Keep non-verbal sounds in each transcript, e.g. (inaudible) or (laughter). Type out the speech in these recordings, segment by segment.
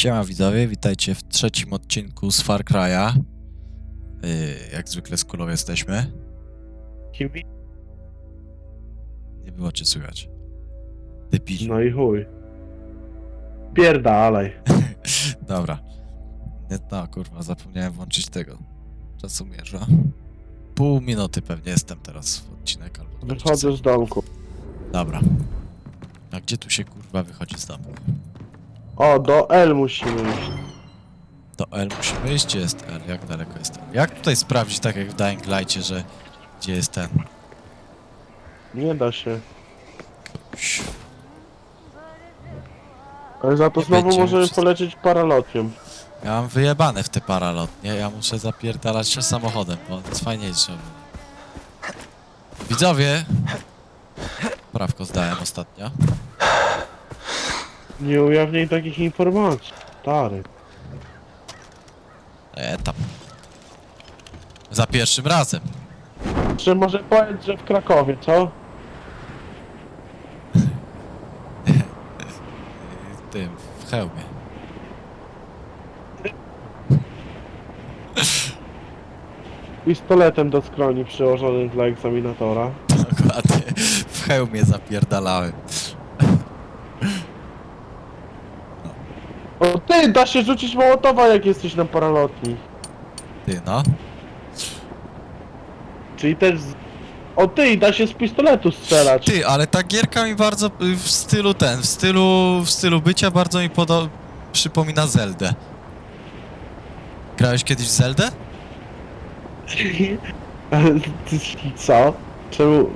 Siema widzowie, witajcie w trzecim odcinku z Far Cry'a. Yy, jak zwykle z kulą jesteśmy. Nie było czy słychać. Debil. No i chuj. Pierdalej. (laughs) Dobra. Nie, no kurwa, zapomniałem włączyć tego. Czasomierza. Pół minuty pewnie jestem teraz w odcinek albo 20 Wychodzę z domku. Dobra. A gdzie tu się kurwa wychodzi z domu? O, do L musimy iść. Do L musimy iść, gdzie jest L? Jak daleko jest L? Jak tutaj sprawdzić, tak jak w Dying Light'cie, że gdzie jest ten? Nie da się. Ale za to Nie znowu możemy polecieć paralotiem. Ja mam wyjebane w te paralotnie, ja muszę zapierdalać się samochodem, bo on jest fajniejszy. Widzowie! Prawko zdałem ostatnio. Nie ujawniaj takich informacji. Stary. E, tam. Za pierwszym razem. Czy może powiedz, że w Krakowie, co? W (laughs) tym, w hełmie. (laughs) Pistoletem do skroni przyłożonym dla egzaminatora. Dokładnie. W hełmie zapierdalałem. O ty, da się rzucić mołotowa jak jesteś na paralotni. Ty no. Czyli też z... O ty, da się z pistoletu strzelać. Ty, ale ta gierka mi bardzo y, w stylu ten, w stylu, w stylu bycia bardzo mi podo... przypomina Zeldę. Grałeś kiedyś w Zeldę? (laughs) Co? Czemu?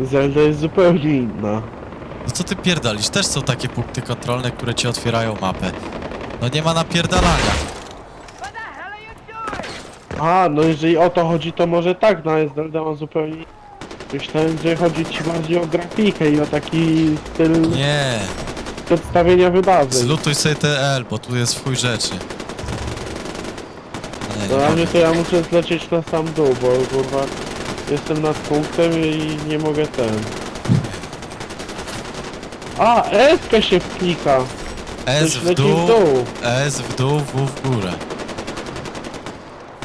Zelda jest zupełnie inna. No co ty pierdolisz? Też są takie punkty kontrolne, które ci otwierają mapę. No nie ma napierdalania. A, no jeżeli o to chodzi, to może tak, no ale Zelda ma zupełnie... Myślałem, że chodzi ci bardziej o grafikę i o taki styl Nie, przedstawienia wydarzeń. zlutuj sobie TL, bo tu jest w chuj rzeczy. Nie, No nie a mnie mogę. to ja muszę zlecieć na sam dół, bo kurwa jestem nad punktem i nie mogę ten. A, S się wklika. S Coś w leci dół, w dół. S w dół, W w górę.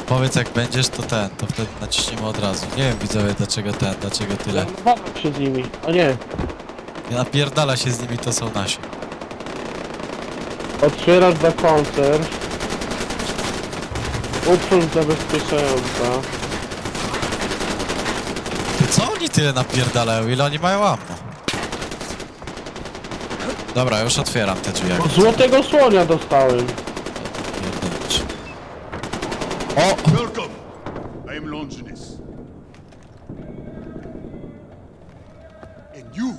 Powiedz jak będziesz, to ten, to wtedy naciśniemy od razu. Nie wiem widzowie dlaczego ten, dlaczego tyle. Ja nawalam się z nimi. O nie, Nie napierdala się z nimi, to są nasi. otwierać za koncert. Uprząć zabezpieczająca. Ty co oni tyle napierdalają? Ile oni mają ammo? Dobra, już otwieram te drzwi. jak złotego słonia dostałem. pierdolić. O! Welcome. I am Longinus. And you,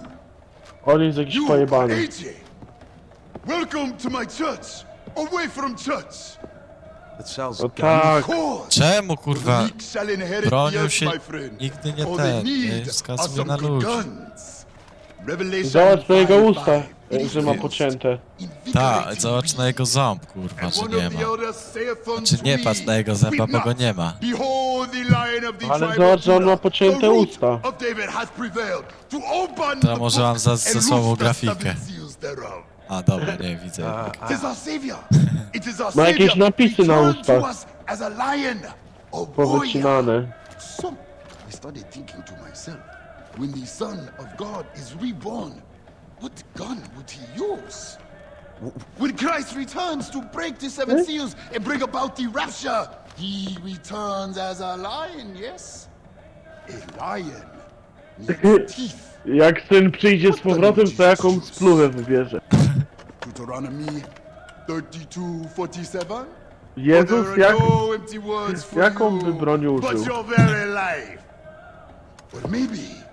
On jest jakiś you pojebany. AJ. Welcome to my church. Away from church. The cell's O got tak. Cause Czemu the kurwa weak shall inherit the bronią earth, się my friend. nigdy nie All they ten, nie need are wskazuje some na good ludzi. guns. Zobacz na jego 5:5. usta, że ma pocięte. Tak, zobacz na jego ząb, kurwa, one nie ma. Znaczy nie patrz na jego zęba, "Weep bo go nie ma. Ale zobacz, że on ma pocięte usta. to może mam za- loose the grafikę. A dobra, nie widzę. (laughs) Is our Ma jakieś napisy na ustach. a a. Powycinane. So, I started thinking to myself, when the Son of God is reborn, what gun would he use? When Christ returns to break the seven hmm? seals and bring about the rapture, he returns as a lion, yes? A lion needs (laughs) teeth. Jak syn przyjdzie z powrotem, to jaką spluwę wybierze? (laughs) Deuteronomy 32:47. Jezus, jak... are no empty words for jaką by broń użył? But your very life. But maybe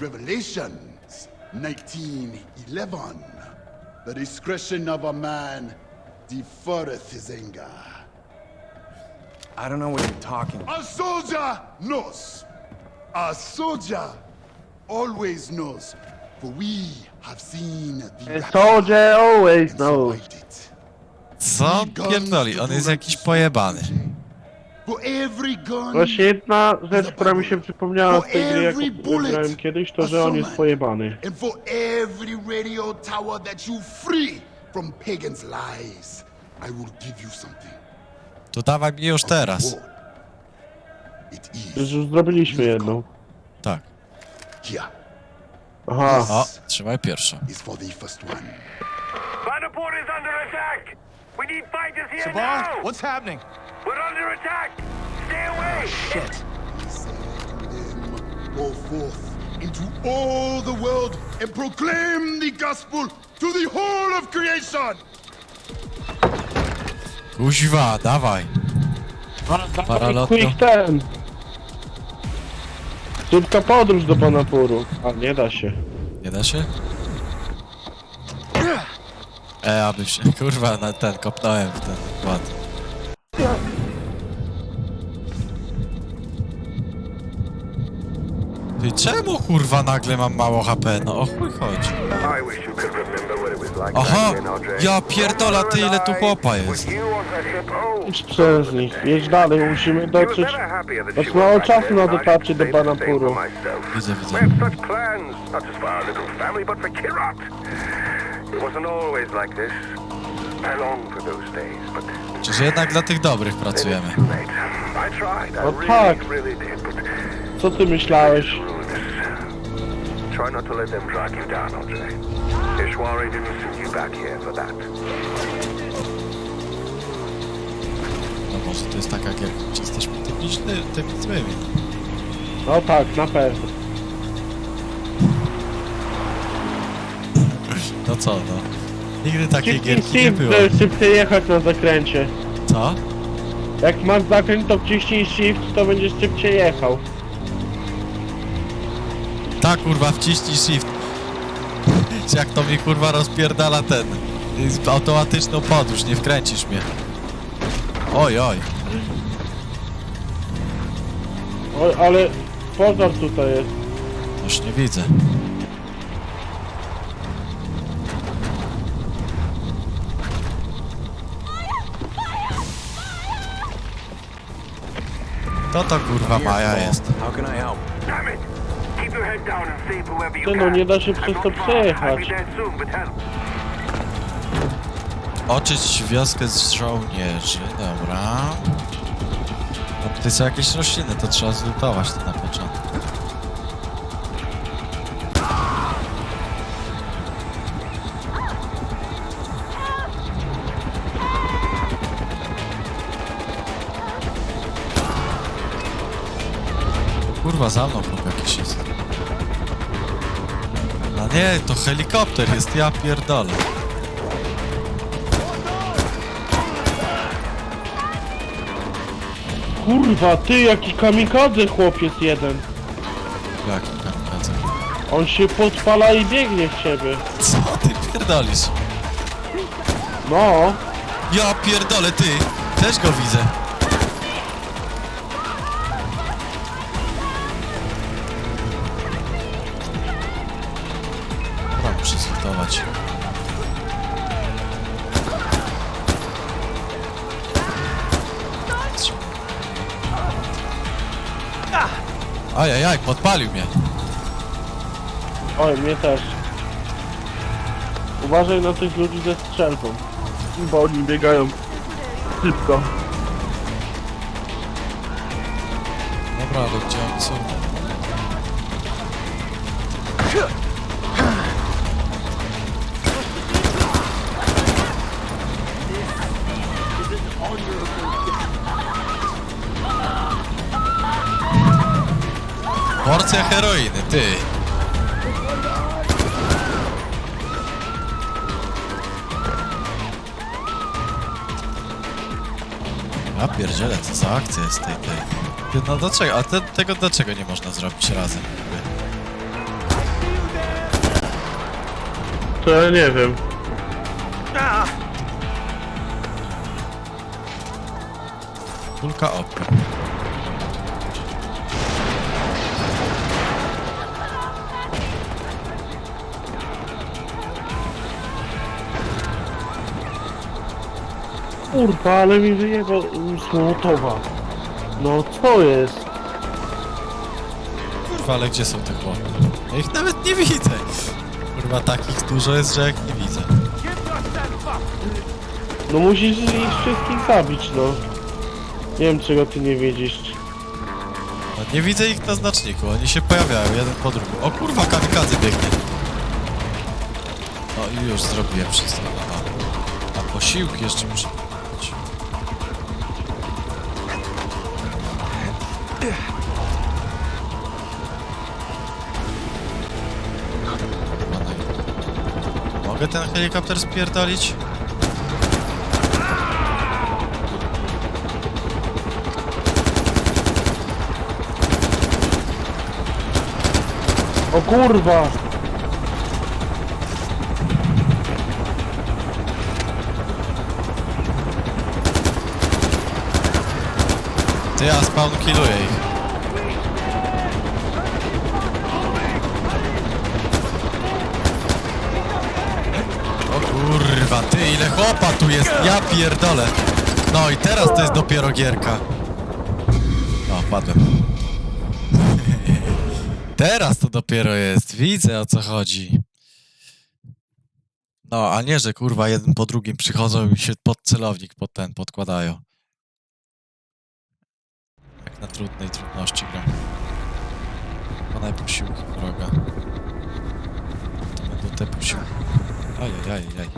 Revelations 19:11. The discretion of a man deferreth his anger. I don't know what you're talking about. A soldier knows. A soldier always knows. For we have seen the A soldier always knows. fight. Co pierdoli? On jest jakiś pojebany. For every gun Właśnie jedna rzecz, która mi się przypomniała z tej gry, jak every bullet grałem kiedyś, to że on jest pojebany. To dawaj mi już teraz. Już zrobiliśmy jedną. Tak. Aha. O, trzymaj pierwszą. Is under attack! We need fighters here now! what's happening? We're under attack! Stay away! Shit. He said to them, Go forth into all the world and proclaim the gospel to the whole of creation. Kuźwa, dawaj. Paralotno. Quick ten. Szybka podróż do Banapuru. A nie da się. Nie da się? E, aby się, (laughs) kurwa, na ten, kopnąłem w ten kład. Czemu kurwa nagle mam mało HP? No o chuj chodzi. Aha! Ja pierdola, ty ile tu chłopa jest. Idź przez nich. Jedź dalej, musimy dotrzeć. Masz mało czasu na dotarcie do for myself. Widzę, widzę. have such plans, not just for our little family, but for Kirat. It wasn't always like this. I long for those days, but Czyż jednak dla tych dobrych pracujemy? I No tak. Co ty myślałeś? Try not to let them drag you down, Andre. Ishwari didn't send you back here for that. No może to jest tak jak jak jesteśmy tymi złymi. No tak, na pewno. No co, no. Nigdy takiej Szybciej gierki nie shift, było. żeby szybciej jechać na zakręcie. Co? Jak masz zakręt, to wciśnij shift, to będziesz szybciej jechał. Tak, kurwa, wciśnij shift. (laughs) Jak to mi kurwa rozpierdala ten. Automatyczną podróż, nie wkręcisz mnie. Oj, oj. Oj, ale pożar tutaj jest. Już nie widzę. To to kurwa Maja jest. How can I help? Damn it! Ty, no nie da się przez to przejechać. Oczyść wioskę z żołnierzy, dobra. No tutaj są jakieś rośliny, to trzeba zlutować to na początku. Kurwa, za mną chłop jakiś jest. Nie, to helikopter jest, ja pierdolę. Kurwa, ty, jaki kamikadze chłopiec jeden. Jaki kamikadze? On się podpala i biegnie w ciebie. Co ty pierdolisz? No, Ja pierdolę, ty! Też go widzę. Zlutować. Ajajaj, podpalił mnie. oj, mnie też. Uważaj na tych ludzi ze strzelbą. Bo oni biegają szybko. Dobra, ale gdzie są? Heroiny, ty! Ja pierdzielę, co za akcja jest tej, tej. Ty, no dlaczego? A te, tego dlaczego nie można zrobić razem? To ja nie wiem. Kulka oka. Kurwa, ale mi wyjebał z Mołotowa. No co jest? Kurwa, ale gdzie są te chłopy? Ja ich nawet nie widzę. Kurwa, takich dużo jest, że jak nie widzę. No musisz ich wszystkich zabić, no. Nie wiem czego ty nie widzisz. No, nie widzę ich na znaczniku, oni się pojawiają jeden po drugim. O kurwa, kamikadze biegnie. No i już zrobiłem wszystko. Aha. A posiłki jeszcze muszę Mogę ten helikopter spierdolić? O kurwa! Ty, ja spawn ich. O kurwa, ty, ile chłopa tu jest, ja pierdolę. No i teraz to jest dopiero gierka. O, padłem. (laughs) Teraz to dopiero jest, widzę o co chodzi. No, a nie, że kurwa jeden po drugim przychodzą i się pod celownik pod ten podkładają. Jak na trudnej trudności gram. Podaj posiłki wroga. To będą te posiłki. Ajajajaj.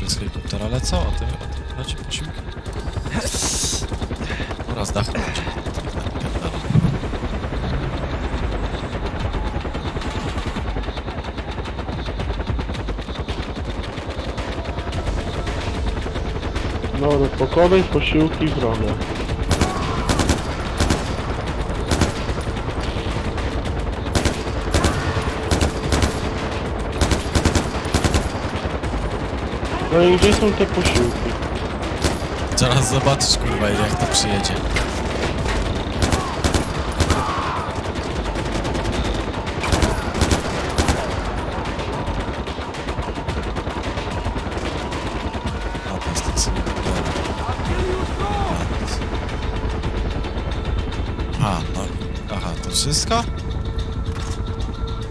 Bez helikoptera lecą? O tym, o tym chodzi posiłki. Oraz dach chodzi. No pokonaj posiłki wroga. No i gdzie są te posiłki? Zaraz zobaczysz kurwa jak to przyjedzie. A to jest ten sobie A, no, aha, to wszystko?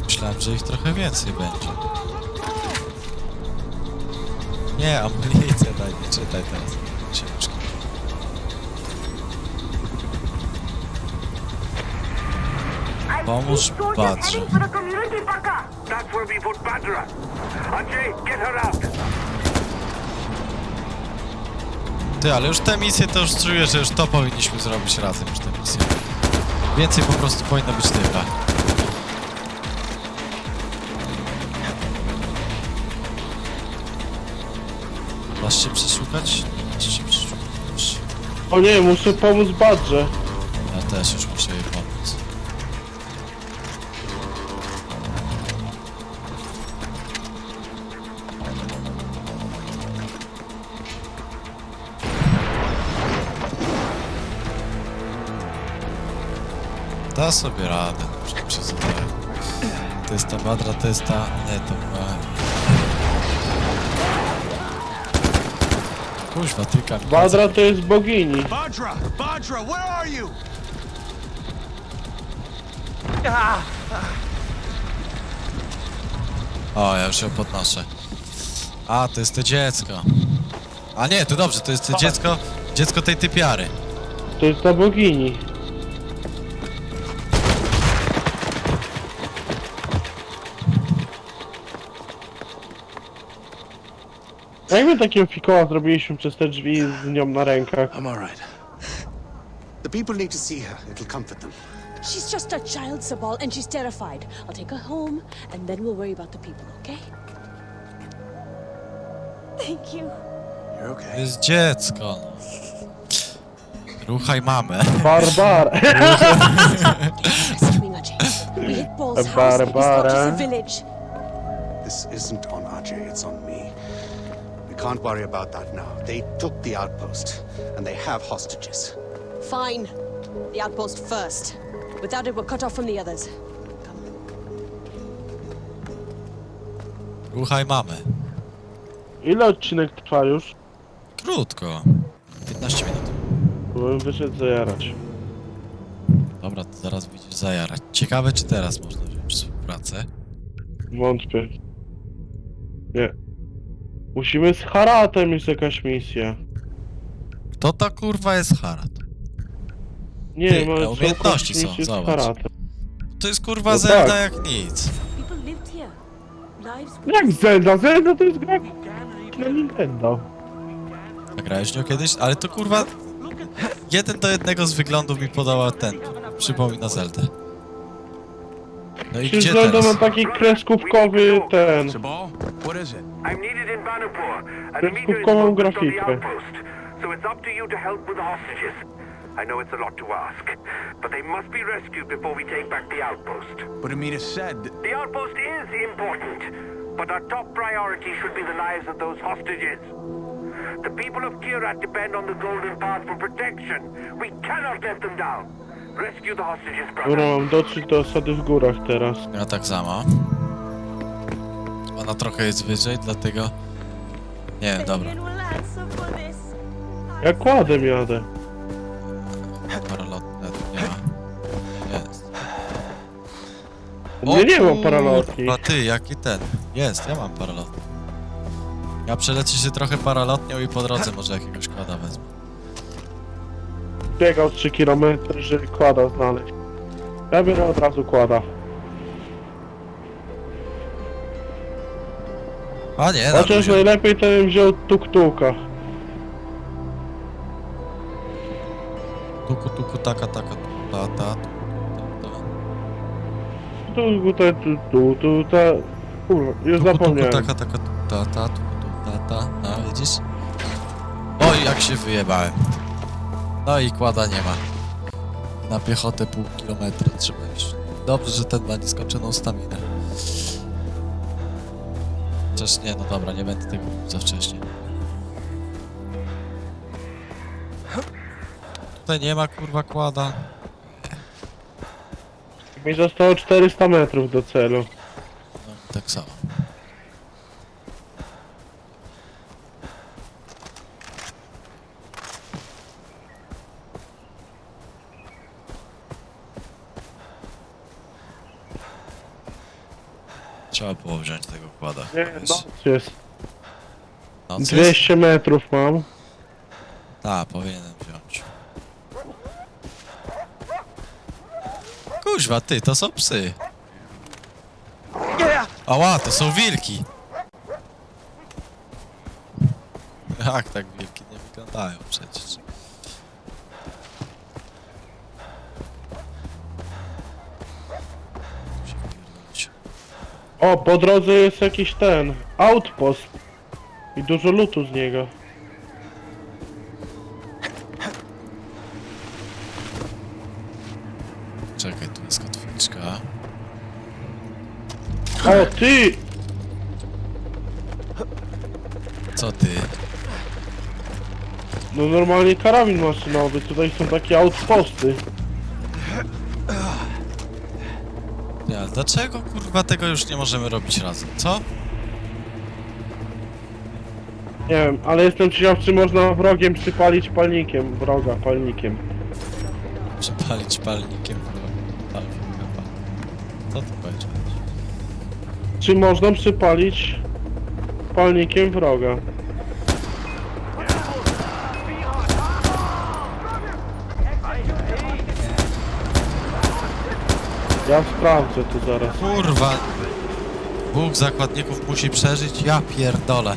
Myślałem, że ich trochę więcej będzie. Nie, amunicję daj, nie czytaj teraz. Książki. Pomóż Badrze. That's where we put Badra. Ajay, get her out. Ty, ale już te misje to już czuję, że już to powinniśmy zrobić razem już te misje. Więcej po prostu powinno być tyle. Masz się przeszukać? Masz się przeszukać. O nie, muszę pomóc Badrze. Ja też już muszę jej pomóc. Da sobie radę, muszę przyznaję. To jest ta badra, to jest ta... Nie, to była... Kuźwa, ty kamikadze. Badra to jest bogini. Badra! Badra, where are you? O, ja już ją podnoszę. A, to jest to dziecko. A nie, to dobrze, to jest to dziecko, dziecko tej typiary. To jest ta bogini. Jak my takiego fikoła zrobiliśmy przez te drzwi z nią na rękach? I'm all right. The people need to see her. It'll comfort them. She's just a child, Sabal, and she's terrified. I'll take her home, and then we'll worry about the people, okay? Thank you. You're To okay. jest dziecko. no. Ruchaj mamę. Barbar! Rescuing Ajay. We hit Paul's house. It's not Barbara. just a village. This isn't on Ajay, it's on can't worry about that now. They took the outpost, and they have hostages. Fine. The outpost first. Without it, we're cut off from the others. Ruchaj mamę. Ile odcinek trwa już? Krótko. 15 minut. Bym wyszedł zajarać. Dobra, to zaraz widzisz zajarać. Ciekawe, czy teraz można wziąć współpracę. Wątpię. Nie. Musimy z Haratem jest jakaś misja. To ta kurwa jest Harat. Nie, Ty, umiejętności są, misję z zobacz. Haratem. To jest kurwa No Zelda tak. jak nic. People lived here. Lives Jak Zelda? Zelda to jest gra na Nintendo. A grałeś w nią kiedyś? Ale to kurwa... Jeden do jednego z wyglądów mi podała ten. Przypomina Zeldę. No i Przecież gdzie Zelda teraz? ma taki kreskówkowy ten. Sabal? What is it? I'm needed in Vanapur, and Let's the meter is go focused on the graffiti. outpost. So it's up to you to help with the hostages. I know it's a lot to ask, but they must be rescued before we take back the outpost. But Amita said that The outpost is important, but our top priority should be the lives of those hostages. The people of Kirat depend on the Golden Path for protection. We cannot let them down. Dobra, mam dotrzeć do osady w górach teraz. Ja tak samo. Ona trochę jest wyżej, dlatego... Nie wiem, dobra. Ja kładem jadę. Paralotne nie ma. Jest. Nie, nie mam paralotki. kurwa, ty, jaki ten? Jest, ja mam paralotnię. Ja przelecę się trochę paralotnią i po drodze może jakiegoś kłada wezmę. Biegał 3 km, żeby kłada znaleźć. Ja biorę od razu kłada. A nie, Chociaż dobrze. najlepiej to bym wziął tuk-tuka. Tuku, tuku, taka, taka, ta, ta, ta, ta. Tu, tu, tu, tu, tu, ta... Kurwa, już Tuku, tuku, zapomniałem. taka, taka, ta, ta, tuku, tu, ta, ta. A, widzisz? Oj, jak się wyjebałem. No i kłada nie ma. Na piechotę pół kilometra trzeba iść. Dobrze, że ten ma nieskończoną staminę. Chociaż nie, no dobra, nie będę tego mówił za wcześnie. Tutaj nie ma kurwa kłada. Mi zostało 400 metrów do celu. No, tak samo. Trzeba było wziąć tego kłada. Nie, jest. Jest? 200 metrów mam. Tak, powinienem wziąć. Kuźwa, ty, to są psy. Ała, to są wilki. Jak tak wilki nie wyglądają przecież. O, po drodze jest jakiś ten... Outpost. I dużo lutu z niego. Czekaj, tu jest kotwiczka. O, ty! Co ty? No normalnie karabin maszynowy, tutaj są takie outposty. Ty, ale dlaczego kurwa tego już nie możemy robić razem, co? Nie wiem, ale jestem ciekaw, czy można wrogiem przypalić palnikiem, wroga palnikiem. Przepalić palnikiem. Tak, chyba. Co ty powiedziałeś? Czy można przypalić palnikiem wroga? Ja sprawdzę tu zaraz. Kurwa! Bóg zakładników musi przeżyć? Ja pierdolę.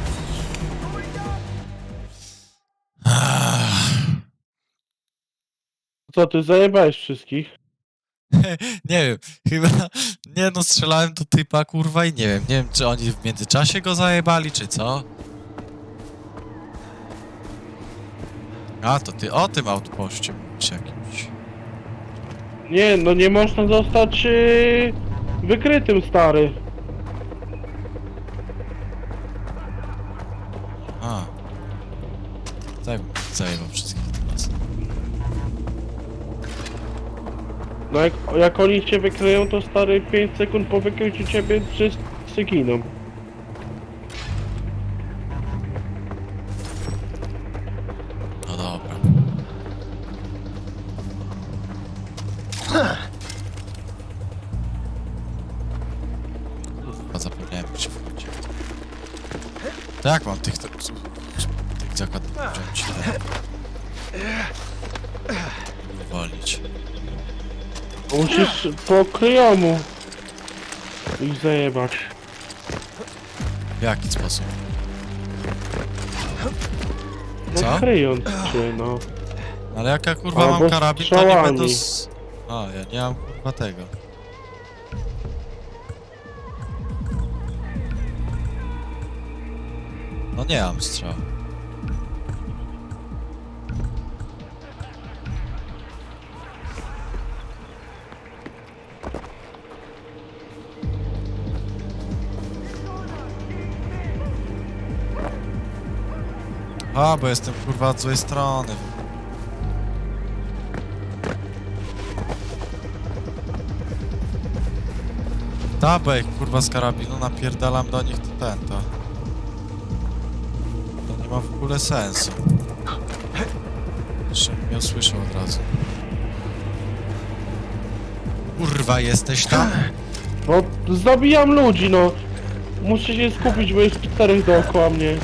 Co, ty zajebałeś wszystkich? (laughs) Nie wiem, chyba... Nie no, strzelałem do typa, kurwa, i nie wiem. Nie wiem, czy oni w międzyczasie go zajebali, czy co? A, to ty o tym outpoście mówisz jakimś. Nie, no nie można zostać yy, wykrytym, stary. A. Tak, zajebał No jak, jak oni cię wykryją, to stary 5 sekund po wykryciu ciebie wszyscy giną. Kryjomu ich zajebać. W jaki sposób? No Co? kryjąc się, no. Ale jak ja kurwa Albo mam karabin, to nie strzałami. będę z... A, ja nie mam kurwa tego. No nie mam strzał. A, bo jestem kurwa od złej strony. Dabek, kurwa, z karabinu napierdalam do nich, to ten, to... To nie ma w ogóle sensu. Jeszcze mnie usłyszał od razu. Kurwa, jesteś tam? No, zabijam ludzi, no. Muszę się skupić, bo jest czterech dookoła mnie.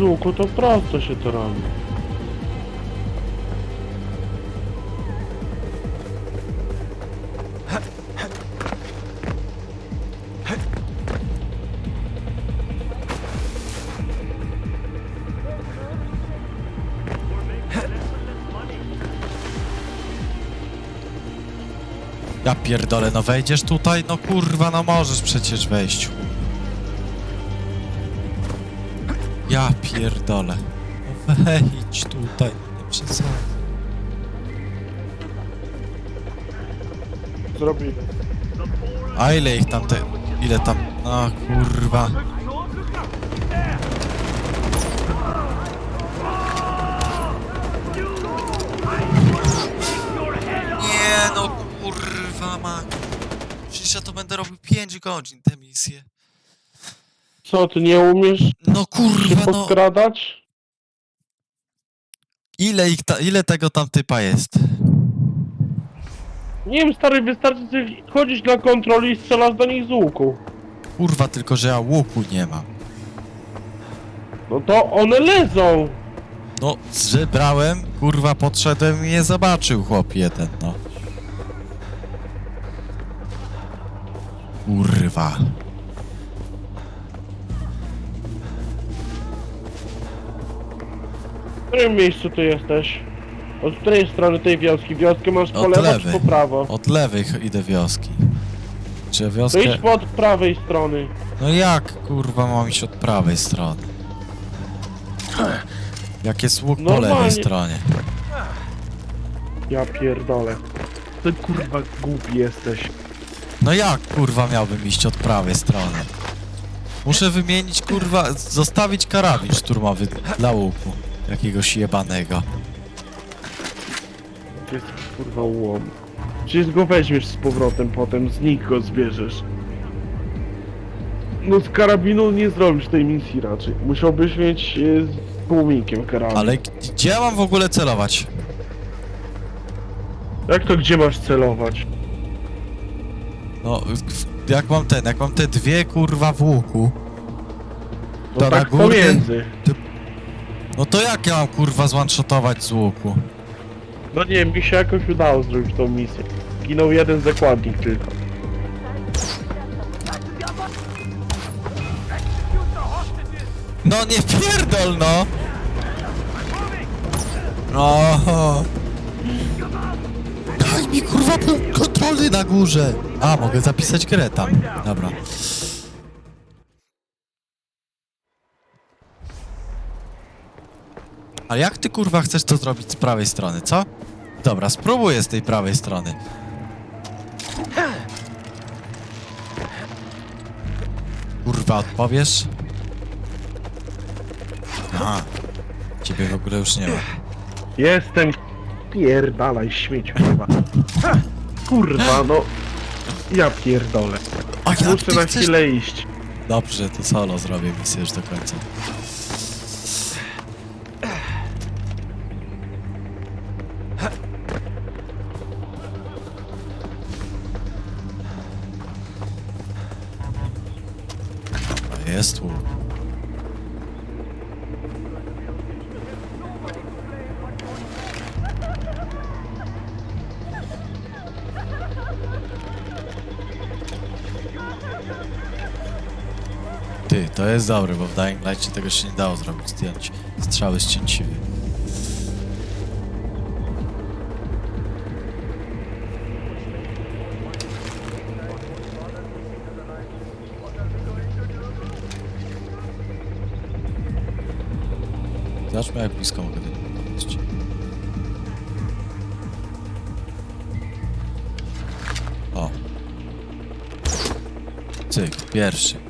Łuku to prosto się to robi. Ja pierdolę, no wejdziesz tutaj? No kurwa, no możesz przecież wejść. Ja pierdolę. No wejdź tutaj, nie przesadzaj. Zrobimy. A ile ich tam te... Ile tam... No kurwa. Nie no kurwa ma. Przecież ja to będę robił 5 godzin te misje. Co, ty nie umiesz No się kurwa no. podkradać? Ile ich ta... Ile tego tam typa jest? Nie wiem, stary, wystarczy ty chodzić na kontroli i strzelasz do nich z łuku. Kurwa, tylko że ja łuku nie mam. No to one lezą. No, zebrałem, kurwa, podszedłem i nie zobaczył chłop jeden, no. Kurwa. Którym miejscu ty jesteś? Od której strony tej wioski? Wioskę masz po Od lewo czy lewej. po prawo? Od lewych idę wioski. Czy To wioskę... idź po od prawej strony. No jak, kurwa, mam iść od prawej strony? Jak jest łuk po Normalnie. lewej stronie? Ja pierdolę. Ty kurwa głupi jesteś. No jak, kurwa, miałbym iść od prawej strony? Muszę wymienić, kurwa, zostawić karabin szturmowy dla łuku. Jakiegoś jebanego. Jest kurwa łom. Przecież go weźmiesz z powrotem potem, z nich go zbierzesz. No z karabinu nie zrobisz tej misji raczej. Musiałbyś mieć e, z tłumikiem karabin. Ale gdzie ja mam w ogóle celować? Jak to gdzie masz celować? No, w- jak mam ten, jak mam te dwie kurwa w łuku, No To na tak górny? pomiędzy. No to jak ja mam kurwa zwanshotować z łuku? No nie wiem, mi się jakoś udało zrobić tą misję. Ginął jeden zakładnik tylko. No nie pierdol no! No. Daj mi kurwa kontrolny na górze! A, mogę zapisać grę tam. Dobra. A jak ty kurwa chcesz to zrobić z prawej strony, co? Dobra, spróbuję z tej prawej strony. Kurwa, odpowiesz? Aha. Ciebie w ogóle już nie ma. Jestem... Pierdalaj, śmieciu chyba. Kurwa, no... Ja pierdolę. A jak Muszę ty na chcesz... chwilę iść. Dobrze, to solo zrobię misję już do końca. Jest dobre, bo w Dying Light tego się nie dało zrobić, zdjąć strzały z cięciwy. Zobaczmy jak blisko mogę do niego podejść. O. Cyk, pierwszy.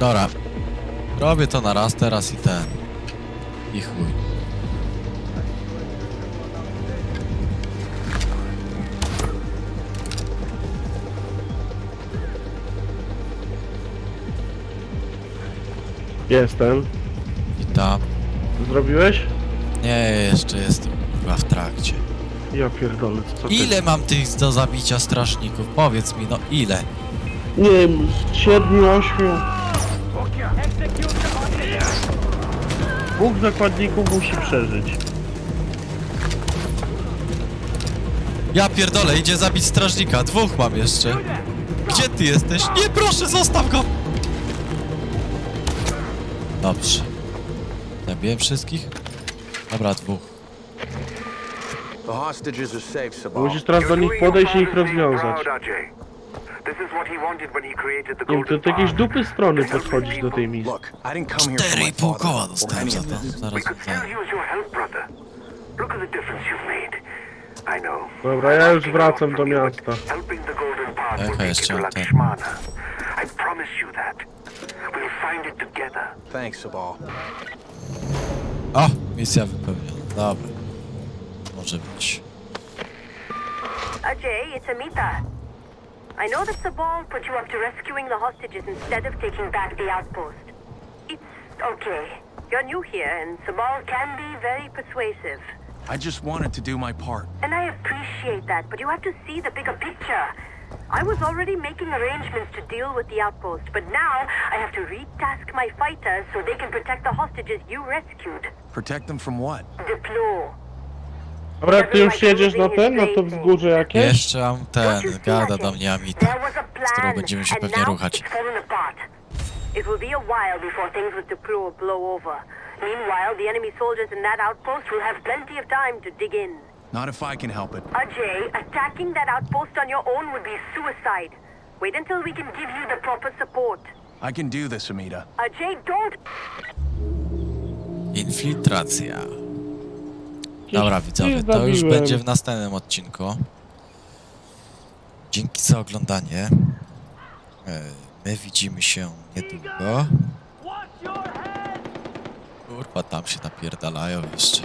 Dobra. Robię to na raz teraz i ten. I chuj. Jestem. I tam. Zrobiłeś? Nie, jeszcze jestem kurwa w trakcie. Ja pierdolę, co ty? Ile mam tych do zabicia strażników? Powiedz mi, no ile? Nie wiem, z siedmiu, ośmiu. Dwóch zakładników musi przeżyć. Ja pierdolę, idzie zabić strażnika. Dwóch mam jeszcze. Gdzie ty jesteś? Nie, proszę, zostaw go! Dobrze. Zabiłem wszystkich? Dobra, dwóch. Musisz teraz do nich podejść i ich rozwiązać. Nie wiem, to od jakiejś dupy strony podchodzić do tej misji. Look, I didn't come here for Cztery my i pół koła father or dostałem any za of to. this. Zaraz We could ten. still use your help, brother. Look at the difference you've made. I know. Dobra, ja już wracam do miasta. Jaka jeszcze? Lakshmana. I promise you that. We'll find it together. Thanks, Sabal. O, misja wypełniona. Dobra. Może być. Ajay, it's Amita. I know that Sabal put you up to rescuing the hostages instead of taking back the outpost. It's okay. You're new here, and Sabal can be very persuasive. I just wanted to do my part. And I appreciate that, but you have to see the bigger picture. I was already making arrangements to deal with the outpost, but now I have to retask my fighters so they can protect the hostages you rescued. Protect them from what? Deploy. Dobra, ty już jedziesz na ten, na to wzgórze jakieś? Jeszcze mam ten, gada do mnie Amita. There was a z którą plan, będziemy się pewnie ruchać. it's fallen apart. It will be a while before things with the crew will blow over. Meanwhile, the enemy soldiers in that outpost will have plenty of time to dig in. Not if I can help it. Ajay, attacking that outpost on your own would be suicide. Wait until we can give you the proper support. I can do this, Amita. Ajay, don't Infiltracja. Dobra, widzowie, to już zabiłem. będzie w następnym odcinku. Dzięki za oglądanie. E, My widzimy się niedługo. Kurwa, tam się napierdalają jeszcze.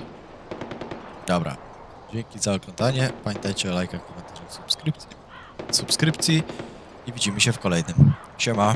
Dobra. Dzięki za oglądanie. Pamiętajcie o lajkach, komentarzach, subskrypcji. subskrypcji. I widzimy się w kolejnym. Siema.